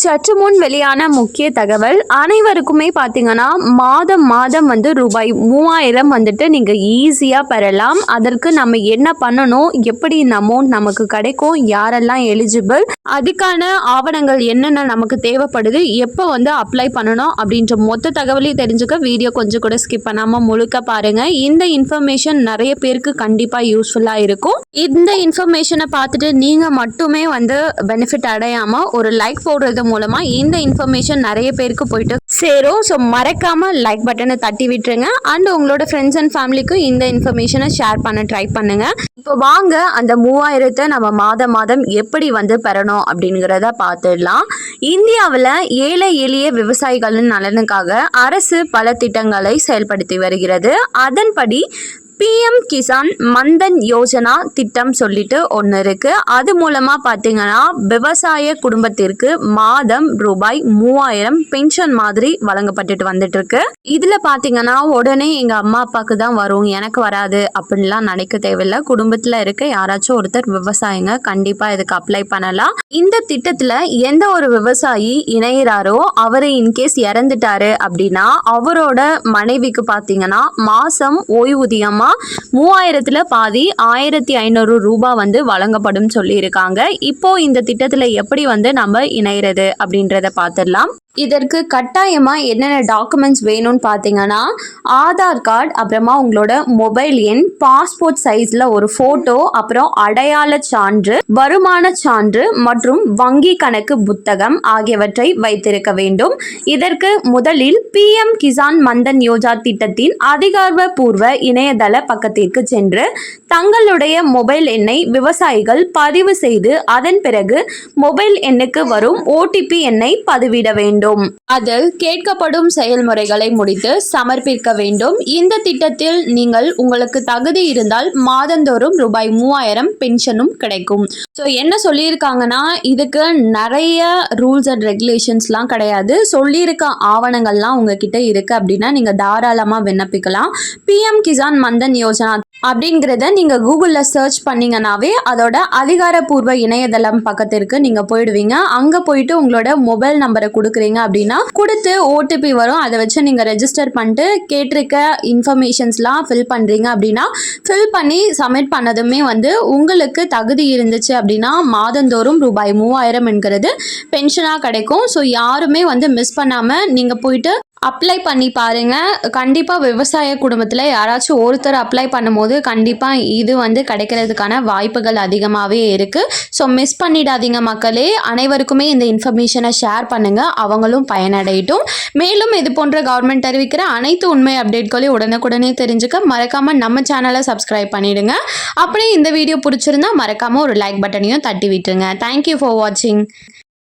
சற்று முன் வெளியான முக்கிய தகவல் அனைவருக்குமே பார்த்தீங்கன்னா மாதம் மாதம் வந்து ரூபாய் மூவாயிரம் வந்துட்டு நீங்கள் ஈஸியாக பெறலாம். அதற்கு நம்ம என்ன பண்ணணும்? எப்படி இந்த அமௌண்ட் நமக்கு கிடைக்கும்? யாரெல்லாம் எலிஜிபிள் அதுக்கான ஆவணங்கள் என்னென்ன நமக்கு தேவைப்படுது எப்போ வந்து அப்ளை பண்ணணும் அப்படின்ற மொத்த தகவலையும் தெரிஞ்சுக்க வீடியோ கொஞ்சம் கூட ஸ்கிப் பண்ணாமல் முழுக்க பாருங்கள் இந்த இன்ஃபர்மேஷன் நிறைய பேருக்கு கண்டிப்பாக யூஸ்ஃபுல்லாக இருக்கும். இந்த இன்ஃபர்மேஷனை பார்த்துட்டு நீங்கள் மட்டுமே வந்து பெனிஃபிட் அடையாமல் ஒரு லைக் போடுறது மூலமாக இந்த இன்ஃபர்மேஷன் நிறைய பேருக்கு போயிட்டு சேரும். ஸோ மறக்காமல் லைக் பட்டனை தட்டி விட்டுருங்க. அண்ட் உங்களோட ஃப்ரெண்ட்ஸ் அண்ட் ஃபேமிலிக்கும் இந்த இன்ஃபர்மேஷனை ஷேர் பண்ண ட்ரை பண்ணுங்க. இப்போ வாங்க அந்த மூவாயிரத்தை நம்ம மாதம் மாதம் எப்படி வந்து பெறணும் அப்படிங்கிறத பார்த்துடலாம். இந்தியாவில் ஏழை எளிய விவசாயிகளின் நலனுக்காக அரசு பல திட்டங்களை செயல்படுத்தி வருகிறது. அதன்படி பிஎம் கிசான் மந்தன் யோஜனா திட்டம் சொல்லிட்டு ஒன்று இருக்கு. அது மூலமா பார்த்தீங்கன்னா விவசாய குடும்பத்திற்கு மாதம் ரூபாய் மூவாயிரம் பென்ஷன் மாதிரி வழங்கப்பட்டுட்டு வந்துட்டு இருக்கு இதுல பார்த்தீங்கன்னா உடனே எங்க அம்மா அப்பாவுக்கு தான் வரும். எனக்கு வராது அப்படின்லாம் நினைக்க தேவையில்லை. குடும்பத்துல இருக்க யாராச்சும் ஒருத்தர் விவசாயிங்க கண்டிப்பா இதுக்கு அப்ளை பண்ணலாம். இந்த திட்டத்துல எந்த ஒரு விவசாயி இணையிறாரோ அவர் இன்கேஸ் இறந்துட்டாரு அப்படின்னா அவரோட மனைவிக்கு பார்த்தீங்கன்னா மாசம் ஓய்வூதியமா மூவாயிரத்தில் பாதி ஆயிரத்தி ஐநூறு ரூபாய் வந்து வழங்கப்படும் சொல்லியிருக்காங்க. இப்போ இந்த திட்டத்தில் எப்படி வந்து நம்ம இணையிறது அப்படின்றத பார்த்துடலாம். இதற்கு கட்டாயமாக என்னென்ன டாக்குமெண்ட்ஸ் வேணும்னு பார்த்தீங்கன்னா ஆதார் கார்டு அப்புறமா உங்களோட மொபைல் எண் பாஸ்போர்ட் சைஸில் ஒரு ஃபோட்டோ அப்புறம் அடையாள சான்று வருமான சான்று மற்றும் வங்கி கணக்கு புத்தகம் ஆகியவற்றை வைத்திருக்க வேண்டும். இதற்கு முதலில் பிஎம் கிசான் மந்தன் யோஜா திட்டத்தின் அதிகாரப்பூர்வ இணையதள பக்கத்திற்கு சென்று தங்களுடைய மொபைல் எண்ணை விவசாயிகள் பதிவு செய்து அதன் பிறகு மொபைல் எண்ணுக்கு வரும் ஓடிபி எண்ணை பதிவிட வேண்டும். அதில் கேட்கப்படும் செயல்முறைகளை முடித்து சமர்ப்பிக்க வேண்டும். இந்த திட்டத்தில் நீங்கள் உங்களுக்கு தகுதி இருந்தால் மாதந்தோறும் ரூபாய் மூவாயிரம் பென்ஷனும் கிடைக்கும். ஸோ என்ன சொல்லியிருக்காங்கன்னா இதுக்கு நிறைய ரூல்ஸ் அண்ட் ரெகுலேஷன்ஸ்லாம் கிடையாது. சொல்லியிருக்க ஆவணங்கள்லாம் உங்ககிட்ட இருக்கு அப்படின்னா நீங்கள் தாராளமாக விண்ணப்பிக்கலாம். பிஎம் கிசான் மந்தன் யோஜனா அப்படிங்கிறத நீங்கள் கூகுளில் சர்ச் பண்ணீங்கன்னாவே அதோட அதிகாரப்பூர்வ இணையதளம் பக்கத்திற்கு நீங்கள் போயிடுவீங்க. அங்கே போயிட்டு உங்களோட மொபைல் நம்பரை கொடுக்குறீங்க. அப்படின்னா கொடுத்து ஓடிபி வரும். அதை வச்சு நீங்கள் ரெஜிஸ்டர் பண்ணிட்டு கேட்டிருக்க இன்ஃபர்மேஷன்ஸ்லாம் ஃபில் பண்ணுறீங்க அப்படின்னா ஃபில் பண்ணி சப்மிட் பண்ணதுமே வந்து உங்களுக்கு தகுதி இருந்துச்சு அப்படின்னா மாதந்தோறும் ரூபாய் மூவாயிரம் என்கிறது பென்ஷனாக கிடைக்கும். ஸோ யாருமே வந்து மிஸ் பண்ணாமல் நீங்கள் போயிட்டு அப்ளை பண்ணி பாருங்க. கண்டிப்பாக விவசாய குடும்பத்தில் யாராச்சும் ஒருத்தர் அப்ளை பண்ணும்போது கண்டிப்பாக இது வந்து கிடைக்கிறதுக்கான வாய்ப்புகள் அதிகமாகவே இருக்குது ஸோ மிஸ் பண்ணிடாதீங்க மக்களே. அனைவருக்குமே இந்த இன்ஃபர்மேஷனை ஷேர் பண்ணுங்கள் அவங்களும் பயனடையட்டும். மேலும் இது போன்ற கவர்மெண்ட் அறிவிக்கிற அனைத்து உண்மை அப்டேட்களையும் உடனுக்குடனே தெரிஞ்சுக்க மறக்காமல் நம்ம சேனலை சப்ஸ்கிரைப் பண்ணிடுங்க. அப்படியே இந்த வீடியோ பிடிச்சிருந்தா மறக்காமல் ஒரு லைக் பட்டனையும் தட்டி விட்டுருங்க தேங்க்யூ ஃபார் வாட்சிங்